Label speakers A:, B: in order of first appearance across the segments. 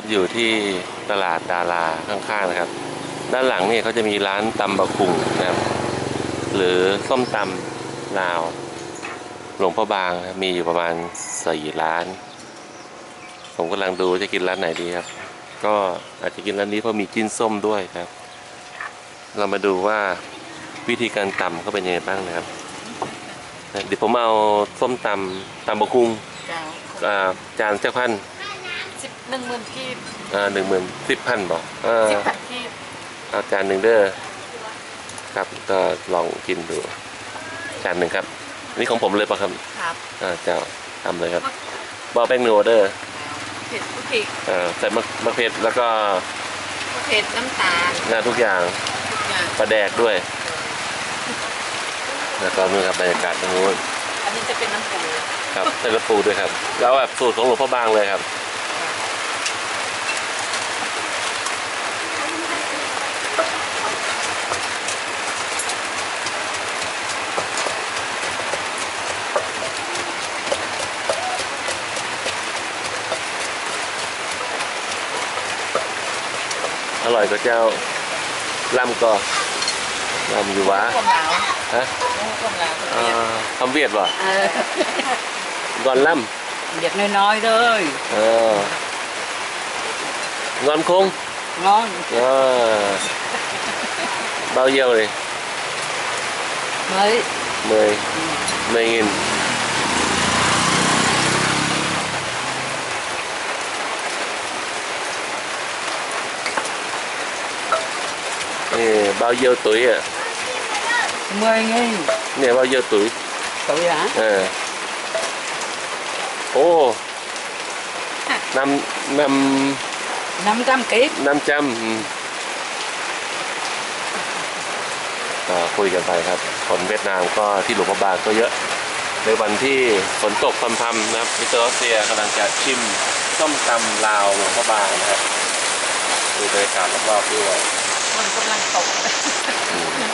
A: นะครับอยู่ที่ตลาดดาราข้างๆนะครับ ด้านหลังนี่เขาจะมีร้านตำบะคุงนะครับ หรือส้มตำลาว หลวงพ่อบางนะครับมีอยู่ประมาณสี่ร้าน ผมกำลังดูจะกินร้านไหนดีครับ ก็อาจจะกินร้านนี้เพราะมีจิ้นส้มด้วยครับ เรามาดูว่าวิธีการตำเขาเป็นยังไงบ้างนะครับเดี๋ยวผมเอาส้มตำตำบะคุง
B: เจ้า
A: อ่าจานเจ้าพัน
B: สิบหนึ่งหมื่นกีบ
A: หนึ่งหมื่นสิบพันบอกเออ
B: สิบพันกีบ
A: เอาจานหนึ่งเด้อครับก็ลองกินดูจานหนึ่งครับ นี่ของผมเลยปะครับ
B: ครับ
A: อ่าเจ้าทำเลยครับบอกแป้งนัวเด้อ
B: เผ็ดทุกทีก
A: อ่าใส่มะมะเขือแล้วก็
B: เผ็ดน้ำตาล
A: หน้าทุกอย่าง
B: ทุกอย่าง
A: ปลาแดกด้วย แล้วก็นู่นครับบรรยากาศตรงนู้น
B: อันนี้จะเป็นน้ำปู
A: ครับใส่กระปูด้วยครับ แล้วแบบสูตรของหลวงพ่อบางเลยครับ อร่อยกว่าเจ้าล่ำก็ล่ำอยู่วะ
B: ความหนาว
A: ฮะ
B: ควา มหนาว
A: อ่าคำเวียดวะ
B: เออ
A: ก่อนล่
B: เด็กน้อยๆเลยำ
A: เอองอนคง
B: นอน
A: เออเบาเยี่ยวเลย
B: เฮ้ย
A: เมยเมยงินนี่เบาเยี่ยวตุ๋ยอะ
B: เมื่อยไง
A: เนี่ยเบาเยี่ยวตุ๋ย
B: ตัวอย่าง
A: เออโอ้น้ำน้ำ
B: น้ำจำกีบ
A: น้ำจำอืมก็คุยกันไปครับคนเวียดนามก็ที่หลวงพระบางก็เยอะ ในวันที่ฝนตกพรำๆนะครับมิสเตอร์ออสเซียกำลังจะชิมส้มตำลาวหลวงพระบางนะครับดูบรรยากาศรอบๆด้วย
B: มั นกำลังตก
A: อืม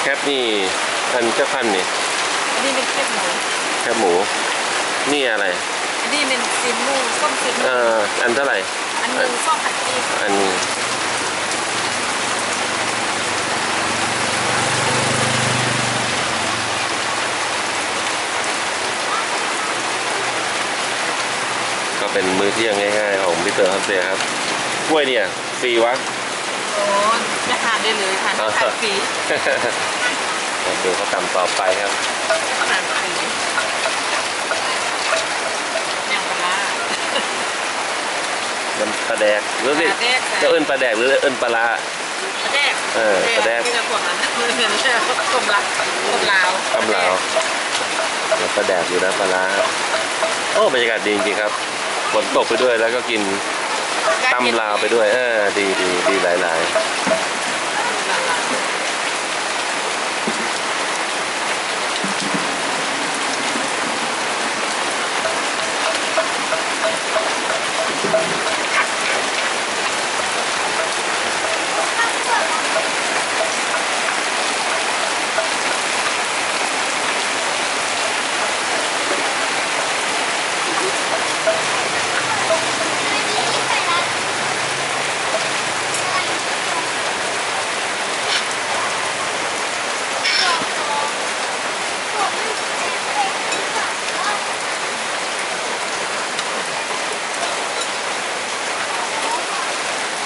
A: แคปนี่พันเจ้าพันนี่
B: อันนี้เป็นเค็มหมู
A: แคบหมู นี่อะไร
B: อันนี้เป็นซีนหมูส้มซีนหมู
A: เอ่ออันเท่าไหร่
B: อันหนึ่งส้มผัดกีบ
A: อันนี้ก็ เป็นมื้อเที่ยงง่ายๆของมิสเตอร์ฮัสเซียครับกล้วยเนี่ยฟรีวะ
B: โอ้ยจะทานได้เลยทานทานฟรี
A: เดี๋ยวเขาทำต่อไปครับ
B: ทานฟรีอย่างปลาร้า
A: น้ำปลาแดกหรือสิ
B: ปลาแดก
A: จะเอิ้นปลาแดกหรือเอิ้นปลาร้า
B: ปลาแดก
A: เออปลาแดก
B: ที่เราพวกนั้นเหมือนกลมละกลมลาว
A: ตำลาวเดี๋ยวปลาแดกอยู่นะปลาร้าโอ้บรรยากาศดีจริงๆครับ ฝนตกไปด้วยแล้วก็กินตำลาวไปด้วย เออ ดีดีดีหลายๆ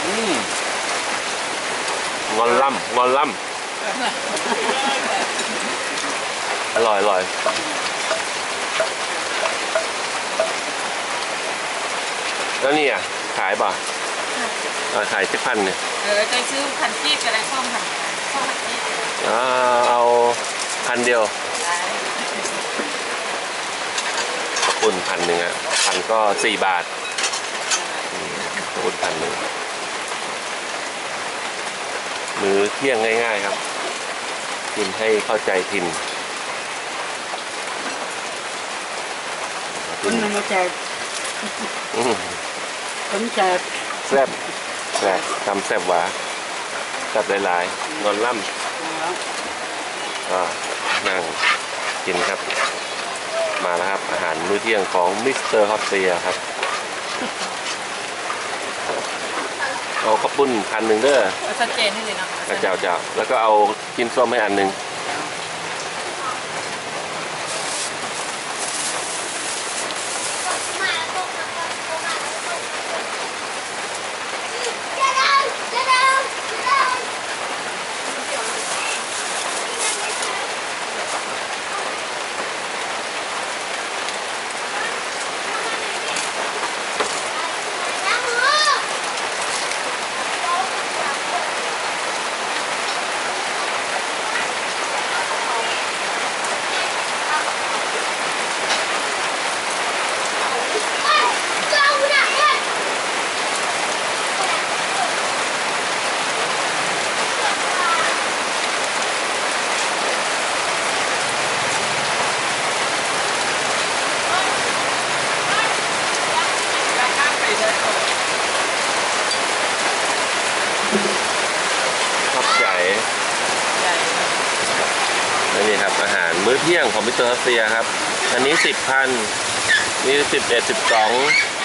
A: อืมงอน ล่ำงอนล่ำอร่อยอร่อยแล้วนี่อะขายป่ะอ่าขายที่พันเนี่ย
B: เออใจซื้อพันกีบก็ได้ส้มพันส้มพันกีบก็ได้
A: อ่าเอาพันเดียวขอบคุณพันหนึ่งอะพันก็สี่บาทอืมขอบคุณพันหนึ่ง มื้อเที่ยงง่ายๆครับกินให้เข้าใจทิน
B: คุณมันมาแจก
A: อื้อ
B: ผมแจก
A: แซ่บแซ่บทำแซ่บหวากับหลายๆนอนล่ำก็นั่งกินครับ มาแล้วครับ อาหารมื้อเที่ยงของมิสเตอร์ฮอตเซียครับ เอาข้าวปุ้นพันหนึ่งเด้อ
B: เอาชัดเจนให้เลยเนาะ
A: กระเจ้าเจ้าแล้วก็เอากินส้มให้อันหนึ่ง และนี่ครับอาหารมื้อเที่ยงของมิสเตอร์ฮอตเซียครับ อันนี้สิบพันนี่สิบเอ็ดสิบสอง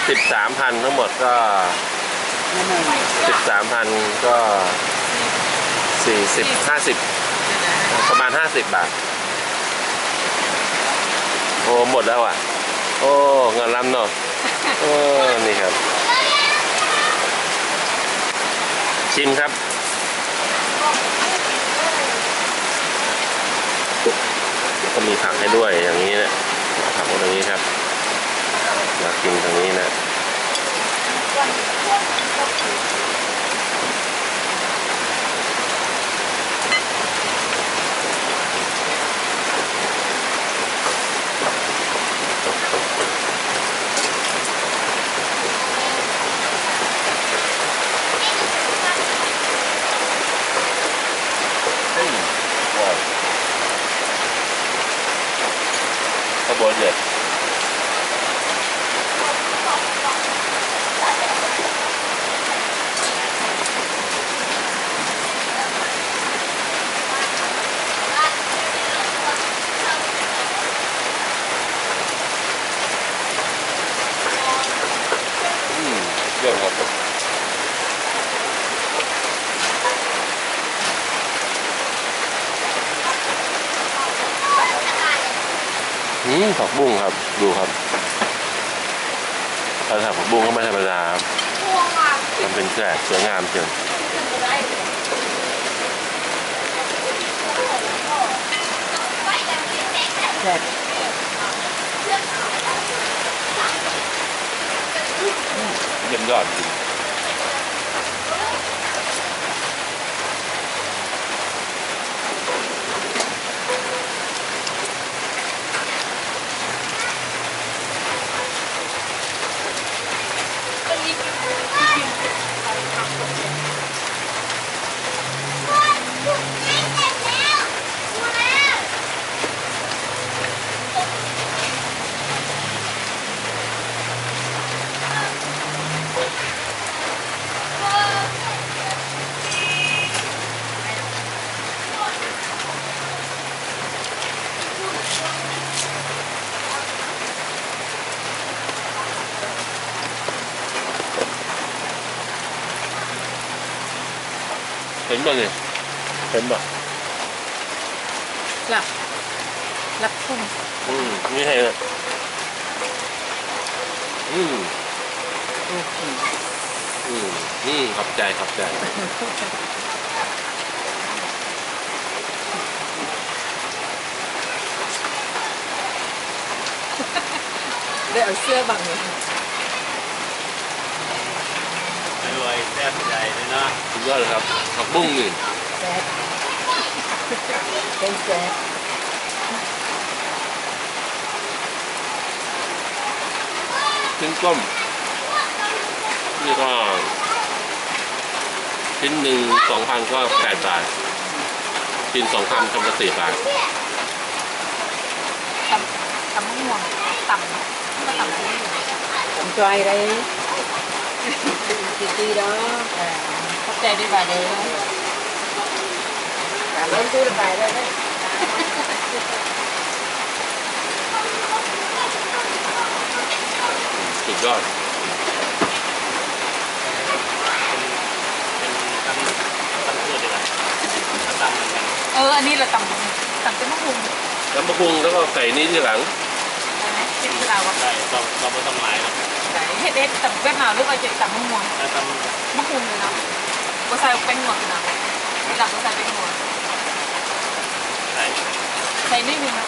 A: สิบสามพันทั้งหมดก็สิบสามพันก็สี่สิบห้าสิบประมาณ50บาท โอ้หมดแล้วอะ โอ้เงินล้ำเนาะโอ้นี่ครับ ชิมครับ ก็มีผักให้ด้วยอย่างนี้นะผักตรงนี้ครับมากินตรงนี้นะ อืมว้าวข้าวบนเลยอืมเยี่ยมครับอืมผักบุ้ง ครับ ดูครับการทำผักบุ้งก็ไม่ธรรมดาครับทำเป็นแกลบสวยงามเชียว
B: ใหญ่
A: เยี่ยมยอดจริง ป่ะเนี่ยเห็นป่ะ
B: หลับหลับพุ่ง
A: อืมนี่ให้เลยอืม
B: โอเค
A: อืมอืมขอบใจขอบใจ
B: ได้เอาเสื้อบังเลย
C: รวยแซ่บใจเลยเนาะ
A: สุดยอดเลยครับผักบุ้งนี่
B: แซ่บเป็นแซ่บ
A: ชิ้นต้มนี่ก็ชิ้นหนึ่งสองพันก็แปดบาทชิ้นสองคำคำละสี่บาท
B: ตำตำมะม่วงตำที่มาตำที่นี่
D: ผมจอย đấy tí tí đó
B: เออเข้าใจด้วยบ่าเด้อตู้ระบายได้ไหม
A: สุดยอด
C: เป็นตำตำตัวเดียวกันตำเหมือนกัน
B: เออ อันนี้เราตำตำเป็นมะฮุง
A: น้ำมะพุงแล้วก็ใส่นี้ที่หลัง
B: ใช่ไหมเฮ็ดคือเราอะ
C: ใช่เราเราไม่ต้องไม้หรอก
B: เฮ็ดเฮ็ดตำเวียดนามหรือว่าจะตำมะม่วง
C: ถ้าตำ
B: มะฮุงเลยเนาะก็ใส่แป้งหนวดนะไม่ตำก็ใส่แป้งหนวด
C: ใส่
B: ใส่นิดนึงนะ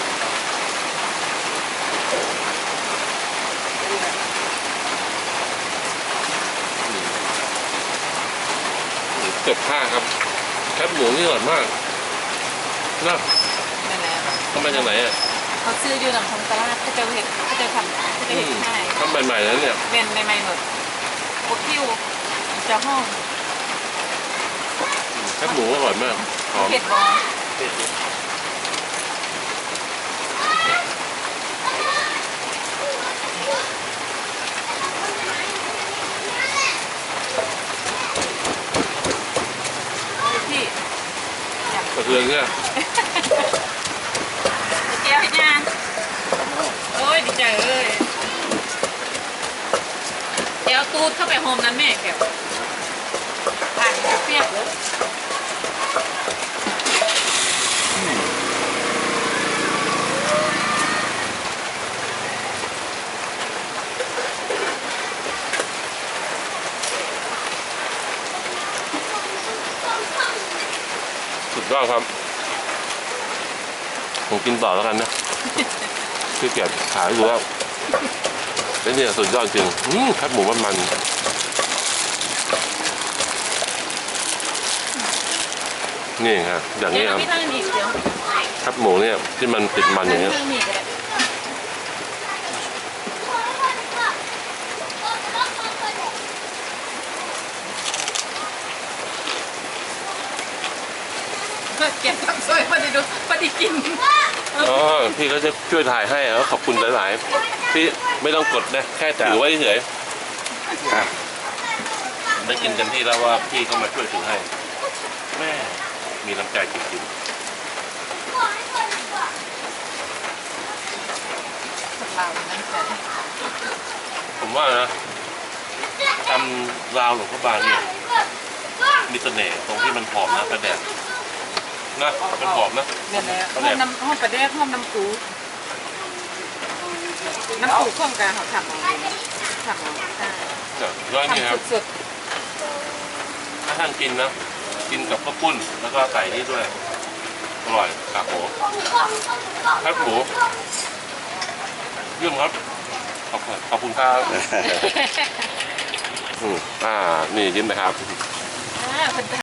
A: เกือบห้าครับแคบหมูนี่อร่อยมากนะ
B: นั่นแหละ
A: ทำมาจากไหนอะ
B: เขาซื้ออยู่หลังของตลาดเขาจะเห็ดเขาจะทำเขาจะเห็ดง่าย
A: ทำใหม่ๆแล้วเนี่ย
B: เป็นใหม่ๆหมดพวกคิวจะห้อง
A: แคบหมูอร่อยมากหอม
B: เผ็ดบอ
C: เผ็ดดิ
B: พี่อยาก
A: กระเทือนเนี่ย
B: แก้วให้ยางโอ้ยดีใจเอ้ยแก้ว ตูดเข้าไปโฮมนั้นแม่แก้วผ่านเปียกเลย
A: สุดยอดครับ ผมกินต่อแล้วกันนะ คือเกียจขายดูแล้ว แล้วเนี่ยสุดยอดจริงอืมแคบหมูมันมันนี่ครับอย่าง
B: เดี๋
A: นี้
B: ยว
A: ครับ
B: พี่ตั้งอีกเดี๋ยว
A: แคบหมูเนี่ยที่มันติดมันอย่างเงี้ย
B: ตั้งอีกเลยเก็บตังค์ซอยพอดีดูพอดีกิน
A: อ๋อพี่เขาจะช่วยถ่ายให้เออขอบคุณหลายๆ พี่ไม่ต้องกดนะ แค่ถือไว้เฉยๆครับได้กินกันที่แล้วว่าพี่เขามาช่วยถือให้ แม่มีน้ำใจจริง
B: เรานั่นแหละ
A: ๆผมว่านะทำราวหลวงพระบางเนี่ยมีเสน่ห์ตรงที่มันหอมนะกระแดด นะมันหอมนะ
B: เนี่ยแหละห้องน้ำห้องประเดกห้องน้ำปูน้ำปูข้องการเขาทำเอาทำเอาใช่
A: เนี่ยร้อยนี่ครับ
B: ทำสุด
A: ถ้าท่านกินนะ กินกับข้าวปุ้นแล้วก็ใส่นี่ด้วย อร่อยขาโหครับหมูเยี่ยมครับ ขอบคุณขอบคุณครับ
B: ๆ
A: อืมอ่า นี่ยิ้มนะครับ
B: อ่าเป็น